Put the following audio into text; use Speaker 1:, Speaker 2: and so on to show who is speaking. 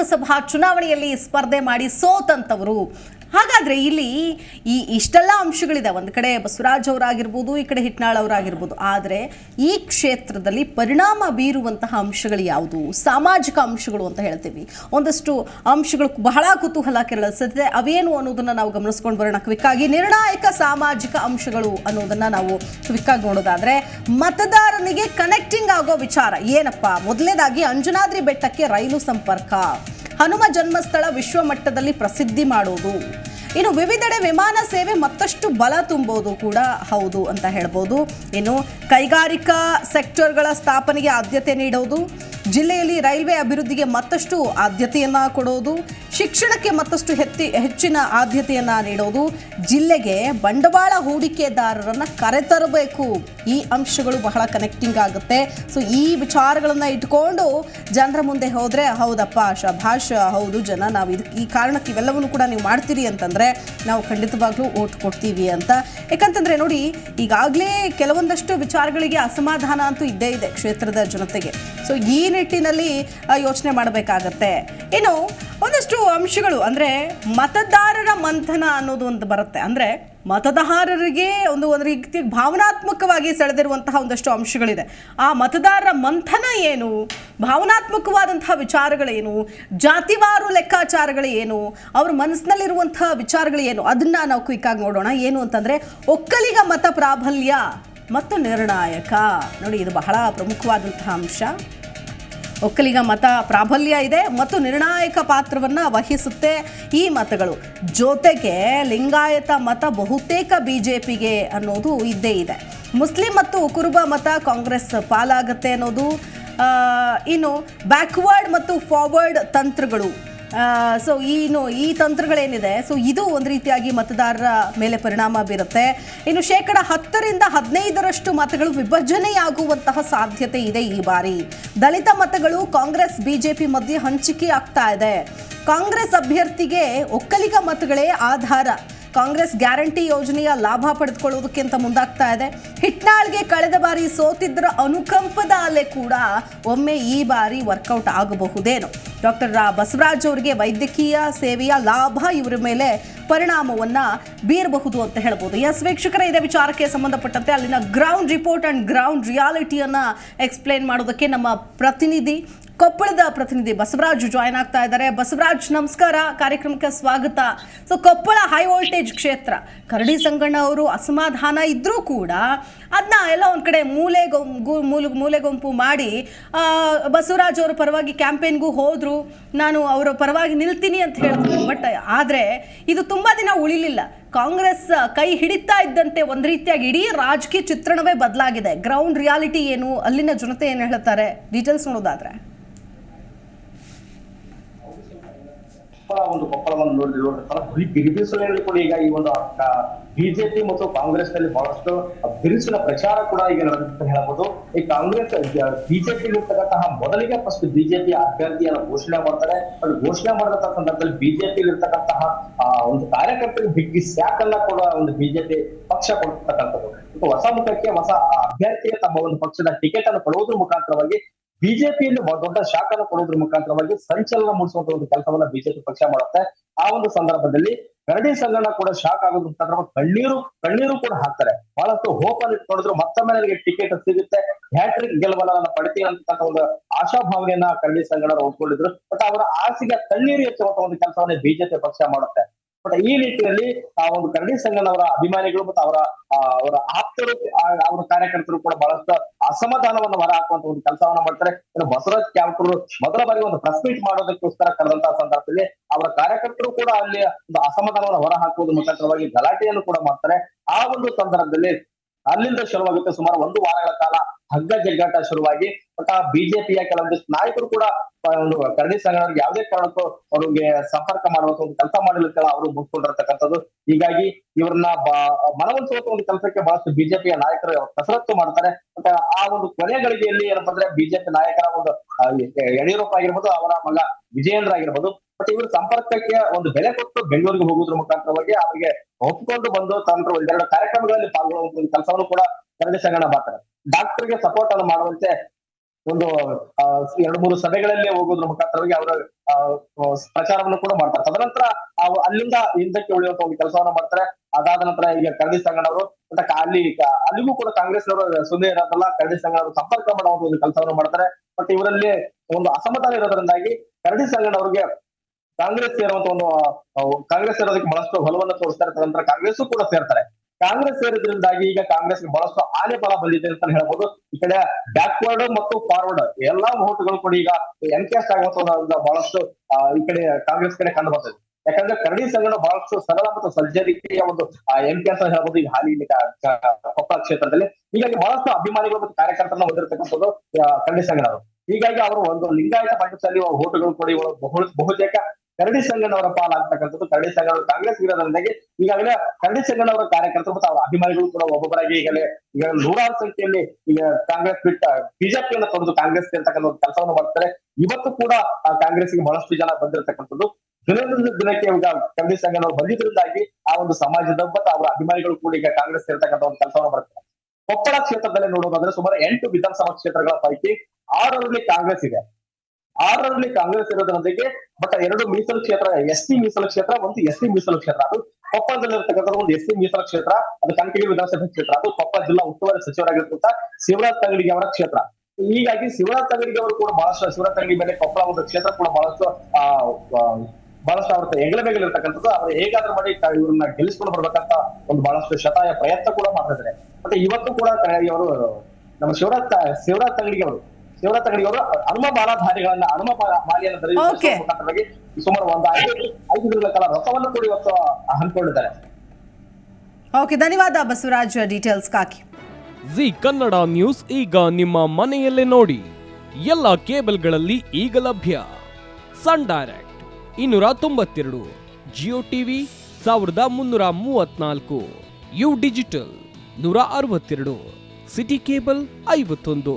Speaker 1: ಲೋಕಸಭಾ ಚುನಾವಣೆಯಲ್ಲಿ ಸ್ಪರ್ಧೆ ಮಾಡಿ ಸೋತಂತವರು. ಹಾಗಾದ್ರೆ ಇಲ್ಲಿ ಈ ಇಷ್ಟೆಲ್ಲ ಅಂಶಗಳಿದೆ ಒಂದು ಕಡೆ ಬಸವರಾಜ್ ಅವರಾಗಿರ್ಬೋದು, ಈ ಕಡೆ ಹಿಟ್ನಾಳ್ ಅವರಾಗಿರ್ಬೋದು. ಆದರೆ ಈ ಕ್ಷೇತ್ರದಲ್ಲಿ ಪರಿಣಾಮ ಬೀರುವಂತಹ ಅಂಶಗಳು ಯಾವುದು? ಸಾಮಾಜಿಕ ಅಂಶಗಳು ಅಂತ ಹೇಳ್ತೀವಿ. ಒಂದಷ್ಟು ಅಂಶಗಳು ಬಹಳ ಕುತೂಹಲ ಕೆರಳಿಸುತ್ತೆ ಅವೇನು ಅನ್ನೋದನ್ನು ನಾವು ಗಮನಿಸ್ಕೊಂಡು ಬರೋಣ. ಕ್ವಿಕ್ ಆಗಿ ನಿರ್ಣಾಯಕ ಸಾಮಾಜಿಕ ಅಂಶಗಳು ಅನ್ನೋದನ್ನು ನಾವು ಕ್ವಿಕ್ ಆಗಿ ನೋಡೋದಾದ್ರೆ, ಮತದಾರನಿಗೆ ಕನೆಕ್ಟಿಂಗ್ ಆಗೋ ವಿಚಾರ. ಏನಪ್ಪ? ಮೊದಲನೇದಾಗಿ ಅಂಜನಾದ್ರಿ ಬೆಟ್ಟಕ್ಕೆ ರೈಲು ಸಂಪರ್ಕ. ಹನುಮ ಜನ್ಮಸ್ಥಳ ವಿಶ್ವ ಮಟ್ಟದಲ್ಲಿ ಪ್ರಸಿದ್ಧಿ ಮಾಡೋದು ಇನ್ನು ವಿವಿಧೆಡೆ ವಿಮಾನ ಸೇವೆ ಮತ್ತಷ್ಟು ಬಲ ತುಂಬೋದು ಕೂಡ. ಹೌದು ಅಂತ ಹೇಳ್ಬೋದು. ಇನ್ನು ಕೈಗಾರಿಕಾ ಸೆಕ್ಟರ್ಗಳ ಸ್ಥಾಪನೆಗೆ ಆದ್ಯತೆ ನೀಡೋದು. ಜಿಲ್ಲೆಯಲ್ಲಿ ರೈಲ್ವೆ ಅಭಿವೃದ್ಧಿಗೆ ಮತ್ತಷ್ಟು ಆದ್ಯತೆಯನ್ನು ಕೊಡೋದು. ಶಿಕ್ಷಣಕ್ಕೆ ಮತ್ತಷ್ಟು ಹೆಚ್ಚಿ ಹೆಚ್ಚಿನ ಆದ್ಯತೆಯನ್ನ ನೀಡೋದು ಜಿಲ್ಲೆಗೆ ಬಂಡವಾಳ ಹೂಡಿಕೆದಾರರನ್ನ ಕರೆತರಬೇಕು. ಈ ಅಂಶಗಳು ಬಹಳ ಕನೆಕ್ಟಿಂಗ್ ಆಗುತ್ತೆ. ಸೊ ಈ ವಿಚಾರಗಳನ್ನ ಇಟ್ಕೊಂಡು ಜನರ ಮುಂದೆ ಹೋದ್ರೆ ಹೌದಪ್ಪ, ಶಭಾಷ್, ಹೌದು ಜನ, ನಾವು ಇದಕ್ಕೆ ಈ ಕಾರಣಕ್ಕೆ ಇವೆಲ್ಲವನ್ನು ಕೂಡ ನೀವು ಮಾಡ್ತೀರಿ ಅಂತಂದ್ರೆ ನಾವು ಖಂಡಿತವಾಗ್ಲೂ ಓಟ್ ಕೊಡ್ತೀವಿ ಅಂತ. ಯಾಕಂತಂದ್ರೆ ನೋಡಿ, ಈಗಾಗಲೇ ಕೆಲವೊಂದಷ್ಟು ವಿಚಾರಗಳಿಗೆ ಅಸಮಾಧಾನ ಅಂತೂ ಇದ್ದೇ ಇದೆ ಕ್ಷೇತ್ರದ ಜನತೆಗೆ. ಸೊ ಈ ನಿಟ್ಟಿನಲ್ಲಿ ಯೋಚನೆ ಮಾಡಬೇಕಾಗತ್ತೆ. ಇನ್ನು ಒಂದಷ್ಟು ಅಂಶಗಳು, ಅಂದರೆ ಮತದಾರರ ಮಂಥನ ಅನ್ನೋದು ಒಂದು ಬರುತ್ತೆ. ಅಂದರೆ ಮತದಾರರಿಗೆ ಒಂದು ಒಂದು ರೀತಿ ಭಾವನಾತ್ಮಕವಾಗಿ ಸೆಳೆದಿರುವಂತಹ ಒಂದಷ್ಟು ಅಂಶಗಳಿದೆ. ಆ ಮತದಾರರ ಮಂಥನ ಏನು? ಭಾವನಾತ್ಮಕವಾದಂತಹ ವಿಚಾರಗಳೇನು ಜಾತಿವಾರು ಲೆಕ್ಕಾಚಾರಗಳು ಏನು? ಅವ್ರ ಮನಸ್ಸಿನಲ್ಲಿರುವಂತಹ ವಿಚಾರಗಳು ಏನು? ಅದನ್ನ ನಾವು ಕ್ವಿಕ್ ಆಗಿ ನೋಡೋಣ. ಏನು ಅಂತಂದ್ರೆ, ಒಕ್ಕಲಿಗ ಮತ ಪ್ರಾಬಲ್ಯ ಮತ್ತು ನಿರ್ಣಾಯಕ. ನೋಡಿ, ಇದು ಬಹಳ ಪ್ರಮುಖವಾದಂತಹ ಅಂಶ. ಒಕ್ಕಲಿಗ ಮತ ಪ್ರಾಬಲ್ಯ ಇದೆ ಮತ್ತು ನಿರ್ಣಾಯಕ ಪಾತ್ರವನ್ನು ವಹಿಸುತ್ತೆ ಈ ಮತಗಳು. ಜೊತೆಗೆ ಲಿಂಗಾಯತ ಮತ ಬಹುತೇಕ ಬಿ ಜೆ ಪಿಗೆ ಅನ್ನೋದು ಇದ್ದೇ ಇದೆ. ಮುಸ್ಲಿಂ ಮತ್ತು ಕುರುಬ ಮತ ಕಾಂಗ್ರೆಸ್ ಪಾಲಾಗುತ್ತೆ ಅನ್ನೋದು. ಇನ್ನು ಬ್ಯಾಕ್ವರ್ಡ್ ಮತ್ತು ಫಾರ್ವರ್ಡ್ ತಂತ್ರಗಳು ಸೊ ಏನು ಈ ತಂತ್ರಗಳೇನಿದೆ ಸೊ ಇದು ಒಂದು ರೀತಿಯಾಗಿ ಮತದಾರರ ಮೇಲೆ ಪರಿಣಾಮ ಬೀರುತ್ತೆ. ಇನ್ನು ಶೇಕಡ ಹತ್ತರಿಂದ ಹದಿನೈದರಷ್ಟು ಮತಗಳು ವಿಭಜನೆಯಾಗುವಂತಹ ಸಾಧ್ಯತೆ ಇದೆ ಈ ಬಾರಿ. ದಲಿತ ಮತಗಳು ಕಾಂಗ್ರೆಸ್, ಬಿಜೆಪಿ ಮಧ್ಯೆ ಹಂಚಿಕೆ ಆಗ್ತಾ ಇದೆ. ಕಾಂಗ್ರೆಸ್ ಅಭ್ಯರ್ಥಿಗೆ ಒಕ್ಕಲಿಗ ಮತಗಳೇ ಆಧಾರ. ಕಾಂಗ್ರೆಸ್ ಗ್ಯಾರಂಟಿ ಯೋಜನೆಯ ಲಾಭ ಪಡೆದುಕೊಳ್ಳೋದಕ್ಕಿಂತ ಮುಂದಾಗ್ತಾ ಇದೆ. ಹಿಟ್ನಾಳ್ಗೆ ಕಳೆದ ಬಾರಿ ಸೋತಿದ್ದರ ಅನುಕಂಪದ ಅಲೆ ಕೂಡ ಒಮ್ಮೆ ಈ ಬಾರಿ ವರ್ಕೌಟ್ ಆಗಬಹುದೇನೋ. ಡಾಕ್ಟರ್ ಬಸವರಾಜ್ ಅವರಿಗೆ ವೈದ್ಯಕೀಯ ಸೇವೆಯ ಲಾಭ ಇವರ ಮೇಲೆ ಪರಿಣಾಮವನ್ನ ಬೀರಬಹುದು ಅಂತ ಹೇಳ್ಬೋದು. ಎಸ್ ವೀಕ್ಷಕರ, ಇದೇ ವಿಚಾರಕ್ಕೆ ಸಂಬಂಧಪಟ್ಟಂತೆ ಅಲ್ಲಿನ ಗ್ರೌಂಡ್ ರಿಪೋರ್ಟ್ ಅಂಡ್ ಗ್ರೌಂಡ್ ರಿಯಾಲಿಟಿಯನ್ನು ಎಕ್ಸ್ಪ್ಲೇನ್ ಮಾಡೋದಕ್ಕೆ ನಮ್ಮ ಪ್ರತಿನಿಧಿ ಕೊಪ್ಪಳದ ಪ್ರತಿನಿಧಿ ಬಸವರಾಜ್ ಜಾಯ್ನ್ ಆಗ್ತಾ ಇದ್ದಾರೆ. ಬಸವರಾಜ್, ನಮಸ್ಕಾರ. ಕಾರ್ಯಕ್ರಮಕ್ಕೆ ಸ್ವಾಗತ. ಸೊ ಕೊಪ್ಪಳ ಹೈ ವೋಲ್ಟೇಜ್ ಕ್ಷೇತ್ರ, ಕರಡಿ ಸಂಗಣ್ಣ ಅವರು ಅಸಮಾಧಾನ ಇದ್ರೂ ಕೂಡ ಅದನ್ನ ಎಲ್ಲ ಒಂದು ಕಡೆ ಮೂಲೆ ಮೂಲೆ ಮೂಲೆಗೊಂಪು ಮಾಡಿ ಬಸವರಾಜ್ ಅವರ ಪರವಾಗಿ ಕ್ಯಾಂಪೇನ್ಗೂ ಹೋದ್ರು. ನಾನು ಅವರ ಪರವಾಗಿ ನಿಲ್ತೀನಿ ಅಂತ ಹೇಳಿದ್ರು ಬಟ್, ಆದರೆ ಇದು ತುಂಬಾ ದಿನ ಉಳಿಲಿಲ್ಲ. ಕಾಂಗ್ರೆಸ್ ಕೈ ಹಿಡಿತಾ ಇದ್ದಂತೆ ಒಂದು ರೀತಿಯಾಗಿ ಇಡೀ ರಾಜಕೀಯ ಚಿತ್ರಣವೇ ಬದಲಾಗಿದೆ. ಗ್ರೌಂಡ್ ರಿಯಾಲಿಟಿ ಏನು, ಅಲ್ಲಿನ ಜನತೆ ಏನು ಹೇಳ್ತಾರೆ? ಡೀಟೇಲ್ಸ್ ನೋಡೋದಾದ್ರೆ.
Speaker 2: ಕೊಪ್ಪಳ ಒಂದು ಕೊಪ್ಪಳವನ್ನು ನೋಡಿದ್ರೆ ಬರೀ ಬಿರುಬಿಸಿಲಿನಲ್ಲಿ ಕೂಡ ಈಗ ಈ ಒಂದು ಬಿಜೆಪಿ ಮತ್ತು ಕಾಂಗ್ರೆಸ್ನಲ್ಲಿ ಬಹಳಷ್ಟು ಬಿರುಸಿನ ಪ್ರಚಾರ ಕೂಡ ಈಗ ನಡೆದಂತ ಹೇಳಬಹುದು ಈ ಕಾಂಗ್ರೆಸ್ ಬಿಜೆಪಿ ಇರ್ತಕ್ಕಂತಹ ಮೊದಲಿಗೆ ಫಸ್ಟ್ ಬಿಜೆಪಿ ಅಭ್ಯರ್ಥಿಯನ್ನ ಘೋಷಣೆ ಮಾಡ್ತಾರೆ. ಅದು ಘೋಷಣೆ ಮಾಡಿದಂತ ಸಂದರ್ಭದಲ್ಲಿ ಬಿಜೆಪಿ ಇರ್ತಕ್ಕಂತಹ ಒಂದು ಕಾರ್ಯಕರ್ತರಿಗೆ ಬಿಗ್ಗಿ ಸ್ಯಾಕ್ ಕೊಡುವ ಕೂಡ ಒಂದು ಬಿಜೆಪಿ ಪಕ್ಷ ಕೊಡ್ತಕ್ಕಂಥದ್ದು. ಹೊಸ ಮುಖಕ್ಕೆ ಹೊಸ ಅಭ್ಯರ್ಥಿಗೆ ತಮ್ಮ ಒಂದು ಪಕ್ಷದ ಟಿಕೆಟ್ ಅನ್ನು ಕೊಡುವುದ್ರ ಮುಖಾಂತರವಾಗಿ ಬಿಜೆಪಿಯಲ್ಲಿ ದೊಡ್ಡ ಶಾಖನ ಕೊಡುವುದ್ರ ಮುಖಾಂತರವಾಗಿ ಸಂಚಲನ ಮೂಡಿಸುವಂತ ಒಂದು ಕೆಲಸವನ್ನ ಬಿಜೆಪಿ ಪಕ್ಷ ಮಾಡುತ್ತೆ. ಆ ಒಂದು ಸಂದರ್ಭದಲ್ಲಿ ಕರಡಿ ಸಂಘನ ಕೂಡ ಶಾಕ್ ಆಗೋದ್ರ ಮುಖಾಂತರ ಕಣ್ಣೀರು ಕಣ್ಣೀರು ಕೂಡ ಹಾಕ್ತಾರೆ. ಬಹಳಷ್ಟು ಹೋಪ್ ಅನ್ನು ಇಟ್ಕೊಂಡಿದ್ರು. ಮತ್ತೊಮ್ಮೆ ನನಗೆ ಟಿಕೆಟ್ ಸಿಗುತ್ತೆ. ಹ್ಯಾಟ್ರಿಕ್ ಗೆಲುವನ್ನ ನಾನು ಪಡಿತೀನಿ ಅಂತಕ್ಕಂಥ ಒಂದು ಆಶಾಭಾವನೆಯನ್ನ ಕರಡಿ ಸಂಘನ ಹೊಂದ್ಕೊಂಡಿದ್ರು ಬಟ್ ಅವರ ಆಸೆಗೆ ಕಣ್ಣೀರು ಎಚ್ಚುವಂತ ಒಂದು ಕೆಲಸವನ್ನ ಬಿಜೆಪಿ ಪಕ್ಷ ಮಾಡುತ್ತೆ. ಬಟ್ ಈ ನಿಟ್ಟಿನಲ್ಲಿ ಆ ಒಂದು ಕರಡಿ ಅವರ ಅಭಿಮಾನಿಗಳು ಮತ್ತು ಅವರ ಅವರ ಆಪ್ತರು ಅವರ ಕಾರ್ಯಕರ್ತರು ಕೂಡ ಬಹಳಷ್ಟು ಅಸಮಾಧಾನವನ್ನು ಹೊರ ಹಾಕುವಂತ ಒಂದು ಕೆಲಸವನ್ನ ಮಾಡ್ತಾರೆ. ಬಸವರಾಜ್ ಕ್ಯಾಂಪರು ಮೊದಲ ಬಾರಿ ಒಂದು ಪ್ರೆಸ್ ಮೀಟ್ ಮಾಡೋದಕ್ಕೋಸ್ಕರ ಕರೆದಂತಹ ಸಂದರ್ಭದಲ್ಲಿ ಅವರ ಕಾರ್ಯಕರ್ತರು ಕೂಡ ಅಲ್ಲಿ ಒಂದು ಅಸಮಾಧಾನವನ್ನು ಹೊರ ಹಾಕುವುದು ಮುಖಾಂತರವಾಗಿ ಗಲಾಟೆಯನ್ನು ಕೂಡ ಮಾಡ್ತಾರೆ. ಆ ಒಂದು ಸಂದರ್ಭದಲ್ಲಿ ಅಲ್ಲಿಂದ ಶುರುವಾಗುತ್ತೆ. ಸುಮಾರು ಒಂದು ವಾರಗಳ ಕಾಲ ಹಗ್ಗ ಜಗ್ಗಾಟ ಶುರುವಾಗಿ ಬಟ್ ಆ ಬಿಜೆಪಿಯ ಕೆಲವೊಂದಿಷ್ಟು ನಾಯಕರು ಕೂಡ ಒಂದು ಕರಡಿ ಸಂಘದವ್ರಿಗೆ ಯಾವುದೇ ಕಾರಣಕ್ಕೂ ಅವ್ರಿಗೆ ಸಂಪರ್ಕ ಮಾಡುವಂತ ಒಂದು ಕೆಲಸ ಮಾಡಲಿಕ್ಕೆ ಅವರು ಮುಂದ್ಕೊಂಡಿರ್ತಕ್ಕಂಥದ್ದು ಹೀಗಾಗಿ ಇವ್ರನ್ನ ಮನವೊಲಿಸುವಂತ ಒಂದು ಕೆಲಸಕ್ಕೆ ಬಹಳಷ್ಟು ಬಿಜೆಪಿಯ ನಾಯಕರು ಕಸರತ್ತು ಮಾಡ್ತಾರೆ. ಮತ್ತೆ ಆ ಒಂದು ಕೊನೆ ಗಳಿಗೆಯಲ್ಲಿ ಏನಪ್ಪಾ ಅಂದ್ರೆ ಬಿಜೆಪಿ ನಾಯಕರ ಒಂದು ಯಡಿಯೂರಪ್ಪ ಆಗಿರ್ಬೋದು, ಅವರ ಮಗ ವಿಜಯೇಂದ್ರ ಆಗಿರ್ಬೋದು ಬಟ್ ಇವರು ಸಂಪರ್ಕಕ್ಕೆ ಒಂದು ಬೆಲೆ ಕೊಟ್ಟು ಬೆಂಗಳೂರಿಗೆ ಹೋಗೋದ್ರ ಮುಖಾಂತರವಾಗಿ ಅವರಿಗೆ ಒಪ್ಪಿಕೊಂಡು ಬಂದು ತಂತ್ರ ಒಂದೆರಡು ಕಾರ್ಯಕ್ರಮಗಳಲ್ಲಿ ಪಾಲ್ಗೊಳ್ಳುವಂತ ಒಂದು ಕೆಲಸವನ್ನು ಕೂಡ ಕರಡಿ ಸಂಗಣ ಮಾಡ್ತಾರೆ. ಡಾಕ್ಟರ್ಗೆ ಸಪೋರ್ಟ್ ಅನ್ನು ಮಾಡುವಂತೆ ಒಂದು ಎರಡು, ಮೂರು ಸಭೆಗಳಲ್ಲಿ ಹೋಗೋದ್ರ ಮುಖಾಂತರವಾಗಿ ಅವರ ಪ್ರಚಾರವನ್ನು ಕೂಡ ಮಾಡ್ತಾರೆ. ತದನಂತರ ಅಲ್ಲಿಂದ ಹಿಂದಕ್ಕೆ ಉಳಿಯುವಂತ ಒಂದು ಕೆಲಸವನ್ನ ಮಾಡ್ತಾರೆ. ಅದಾದ ನಂತರ ಈಗ ಕರಡಿ ಸಂಗಣ್ಣವರು ಅಲ್ಲಿ ಅಲ್ಲಿಗೂ ಕೂಡ ಕಾಂಗ್ರೆಸ್ನವರು ಸುಂದರ ಇರೋದಲ್ಲ ಕರಡಿ ಸಂಗಣ್ಣವರು ಸಂಪರ್ಕ ಮಾಡುವಂತ ಒಂದು ಕೆಲಸವನ್ನು ಮಾಡ್ತಾರೆ. ಬಟ್ ಇವರಲ್ಲಿ ಒಂದು ಅಸಮಾಧಾನ ಇರೋದ್ರಿಂದಾಗಿ ಕರಡಿ ಸಂಗಣ್ಣವರಿಗೆ ಕಾಂಗ್ರೆಸ್ ಸೇರುವಂತ ಒಂದು ಕಾಂಗ್ರೆಸ್ ಸೇರೋದಕ್ಕೆ ಬಹಳಷ್ಟು ಒಲವನ್ನು ತೋರಿಸ್ತಾರೆ ನಂತರ ಕಾಂಗ್ರೆಸ್ ಕೂಡ ಸೇರ್ತಾರೆ. ಕಾಂಗ್ರೆಸ್ ಸೇರಿದ್ರಿಂದಾಗಿ ಈಗ ಕಾಂಗ್ರೆಸ್ ಬಹಳಷ್ಟು ಆನೆ ಬಲ ಬಂದಿದೆ ಅಂತ ಹೇಳ್ಬೋದು. ಈ ಕಡೆ ಬ್ಯಾಕ್ವರ್ಡ್ ಮತ್ತು ಫಾರ್ವರ್ಡ್ ಎಲ್ಲಾ ಓಟ್ಗಳು ಕೂಡ ಈಗ ಎನ್ಕ್ಯಾಸ್ಟ್ ಆಗುವಂತ ಒಂದು ಬಹಳಷ್ಟು ಈ ಕಡೆ ಕಾಂಗ್ರೆಸ್ ಕಡೆ ಕಂಡು ಬರ್ತದೆ. ಯಾಕಂದ್ರೆ ಕರಡಿ ಸಂಗಡ ಬಹಳಷ್ಟು ಸರಳ ಮತ್ತು ಸರ್ಜರಿಕೆಯ ಒಂದು ಎಂ ಕೆ ಅಂತ ಹೇಳ್ಬೋದು ಈಗ ಹಾಲಿ ಕೊಪ್ಪಳ ಕ್ಷೇತ್ರದಲ್ಲಿ. ಹೀಗಾಗಿ ಬಹಳಷ್ಟು ಅಭಿಮಾನಿಗಳು ಮತ್ತು ಕಾರ್ಯಕರ್ತರನ್ನ ಹೊಂದಿರತಕ್ಕಂಥದ್ದು ಕರಡಿ ಅವರು. ಹೀಗಾಗಿ ಅವರು ಒಂದು ಲಿಂಗಾಯತ ಪಂಚದಲ್ಲಿ ಓಟುಗಳು ಕೊಡಿ ಬಹು, ಬಹುತೇಕ ಕರಡಿ ಸಂಗಣ್ಣವರ ಪಾಲಾಗ್ತಕ್ಕಂಥದ್ದು ಕರಡಿ ಸಂಗಣ್ಣ ಕಾಂಗ್ರೆಸ್ ಇರೋದ್ರಿಂದಾಗಿ ಈಗಾಗಲೇ ಕರಡಿ ಸಂಗಣ್ಣವರ ಕಾರ್ಯಕರ್ತರು ಮತ್ತು ಅವರ ಅಭಿಮಾನಿಗಳು ಕೂಡ ಒಬ್ಬೊಬ್ಬರಾಗಿ ಈಗಲೇ ಈಗ ನೂರಾರು ಸಂಖ್ಯೆಯಲ್ಲಿ ಈಗ ಕಾಂಗ್ರೆಸ್ ಬಿಟ್ಟ ಬಿಜೆಪಿಯನ್ನು ತೊಡೆದು ಕಾಂಗ್ರೆಸ್ ಇರ್ತಕ್ಕಂಥ ಒಂದು ಕೆಲಸವನ್ನು ಮಾಡ್ತಾರೆ. ಇವತ್ತು ಕೂಡ ಕಾಂಗ್ರೆಸ್ಗೆ ಬಹಳಷ್ಟು ಜನ ಬಂದಿರತಕ್ಕಂಥದ್ದು. ದಿನದಿಂದ ದಿನಕ್ಕೆ ಈಗ ಕರಡಿ ಸಂಗಣ್ಣವರು ಬಂದಿದ್ದರಿಂದಾಗಿ ಆ ಒಂದು ಸಮಾಜದ ಮತ್ತು ಅವರ ಅಭಿಮಾನಿಗಳು ಕೂಡ ಈಗ ಕಾಂಗ್ರೆಸ್ ಇರ್ತಕ್ಕಂಥ ಒಂದು ಕೆಲಸವನ್ನು ಮಾಡ್ತಾರೆ. ಕೊಪ್ಪಳ ಕ್ಷೇತ್ರದಲ್ಲಿ ನೋಡೋದಾದ್ರೆ ಸುಮಾರು ಎಂಟು ವಿಧಾನಸಭಾ ಕ್ಷೇತ್ರಗಳ ಪೈಕಿ ಆರರಲ್ಲಿ ಕಾಂಗ್ರೆಸ್ ಇದೆ. ಆರರಲ್ಲಿ ಕಾಂಗ್ರೆಸ್ ಇರೋದ್ರೊಂದಿಗೆ ಬಟ್ ಎರಡು ಮೀಸಲು ಕ್ಷೇತ್ರ, ಎಸ್ ಟಿ ಮೀಸಲು ಕ್ಷೇತ್ರ, ಒಂದು ಎಸ್ ಸಿ ಮೀಸಲು ಕ್ಷೇತ್ರ. ಅದು ಕೊಪ್ಪಳದಲ್ಲಿ ಇರತಕ್ಕಂಥ ಒಂದು ಎಸ್ ಸಿ ಮೀಸಲು ಕ್ಷೇತ್ರ, ಅದು ಕನಕಗಿರಿ ವಿಧಾನಸಭೆ ಕ್ಷೇತ್ರ, ಅದು ಕೊಪ್ಪಳ ಜಿಲ್ಲಾ ಉಸ್ತುವಾರಿ ಸಚಿವರಾಗಿರ್ತಕ್ಕಂಥ ಶಿವರಾಜ್ ತಂಗಡಿಗೆ ಅವರ ಕ್ಷೇತ್ರ. ಹೀಗಾಗಿ ಶಿವರಾಜ್ ತಂಗಡಿಗೆ ಅವರು ಕೂಡ ಬಹಳಷ್ಟು, ಶಿವರಾಜ್ ತಂಗಡಿ ಮೇಲೆ ಕೊಪ್ಪಳ ಒಂದು ಕ್ಷೇತ್ರ ಕೂಡ ಬಹಳಷ್ಟು, ಆ ಬಹಳಷ್ಟು ಅವ್ರ ಹೆಗಲ ಮೇಲೆ ಇರ್ತಕ್ಕಂಥದ್ದು. ಅವ್ರು ಹೇಗಾದ್ರೂ ಮಾಡಿ ಇವ್ರನ್ನ ಗೆಲ್ಲಿಸ್ಕೊಂಡು ಬರ್ಬೇಕಂತ ಒಂದು ಬಹಳಷ್ಟು ಶತಾಯ ಪ್ರಯತ್ನ ಕೂಡ ಮಾಡ್ತಿದ್ದಾರೆ ಮತ್ತೆ ಇವತ್ತು ಕೂಡ ಅವರು ನಮ್ಮ ಶಿವರಾಜ್ ಶಿವರಾಜ್ ತಂಗಡಿಗೆ ಅವರು ಶಿವರಾಜ್ ತಗಡಿಯವರು ಅವರು ಹನುಮ ಬಾಲಧಾರಿಗಳನ್ನ ಹನುಮ ಮಾಲೆಯನ್ನು ಧರಿಸುವ ಮುಖಾಂತರವಾಗಿ ಸುಮಾರು ಒಂದು ಐದು ಐದು ದಿನಗಳ ಕಾಲ ರಥವನ್ನು ಕೂಡ ಇವತ್ತು ಹಮ್ಮಿಕೊಂಡಿದ್ದಾರೆ.
Speaker 1: ಓಕೆ ಧನ್ಯವಾದ ಬಸವರಾಜ್ ಡೀಟೇಲ್ಸ್ಗಾಗಿ
Speaker 3: ಜಿ ಕನ್ನಡ ನ್ಯೂಸ್ ಈಗ ನಿಮ್ಮ ಮನೆಯಲ್ಲೇ ನೋಡಿ. ಎಲ್ಲ ಕೇಬಲ್ಗಳಲ್ಲಿ ಈಗ ಲಭ್ಯ. ಸನ್ ಡೈರೆಕ್ಟ್ ಇನ್ನೂರ ತೊಂಬತ್ತೆರಡು ಜಿಯೋ ಟಿವಿ ಸಾವಿರದ ಮುನ್ನೂರ ಮೂವತ್ನಾಲ್ಕು ಯು ಡಿಜಿಟಲ್ ನೂರ ಅರವತ್ತೆರಡು ಸಿಟಿ ಕೇಬಲ್ ಐವತ್ತೊಂದು.